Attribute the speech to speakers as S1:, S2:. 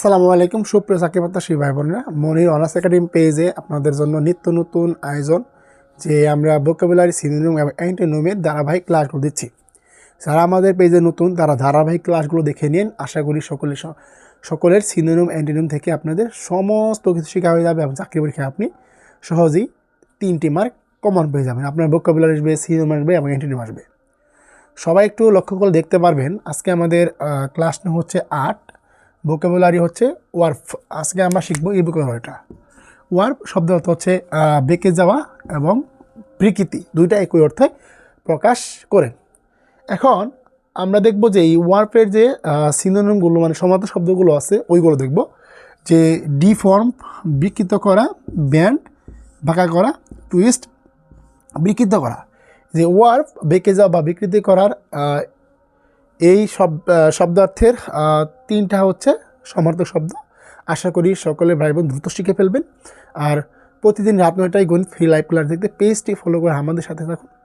S1: আসসালামু আলাইকুম, সুপ্রিয় চাকরি প্রত্যাশী ভাই বোনেরা মনির অনার্স একাডেমি পেজে আপনাদের জন্য নিত্য নতুন আয়োজন, যে আমরা ভোকাবুলারি সিনোনিম এবং অ্যান্টোনোমের ধারাবাহিক ক্লাসগুলো দিচ্ছি। যারা আমাদের পেজে নতুন, তারা ধারাবাহিক ক্লাসগুলো দেখে নিন। আশা করি সকলের সকলের সিনোনিম অ্যান্টোনিম থেকে আপনাদের সমস্ত কিছু শেখা হয়ে যাবে এবং চাকরি পরীক্ষায় আপনি সহজেই তিনটি মার্ক কমন পেয়ে যাবেন। আপনার ভোকাবুলারি আসবে সিনোনিম আসবে এবং অ্যান্টোনিম আসবে। সবাই একটু লক্ষ্য করে দেখতে পারবেন, আজকে আমাদের ক্লাস হচ্ছে আট। ভোকাবুলারি হচ্ছে ওয়ার্ফ আজকে আমরা শিখব এই ভোকাবুলারিটা ওয়ার্ফ শব্দ অর্থ হচ্ছে বেঁকে যাওয়া এবং প্রকৃতি দুইটা একই অর্থে প্রকাশ করে। এখন আমরা দেখব যে এই ওয়ার্ফের যে সিনোনিমগুলো মানে সমার্থ শব্দগুলো আছে, ওইগুলো দেখব। যে ডিফর্ম বিকৃত করা ব্যান্ড বাঁকা করা টুইস্ট বিকৃত করা। যে ওয়ার্ফ বেঁকে যাওয়া বা বিকৃতি করার এই সব শব্দার্থের তিনটা হচ্ছে সমার্থক শব্দ। আশা করি সকলে ভাই বোন দ্রুত শিখে ফেলবেন। আর প্রতিদিন রাত নয়টায় গণিত ফ্রি লাইভ ক্লাস দেখতে পেজটি ফলো করে আমাদের সাথে থাকুন।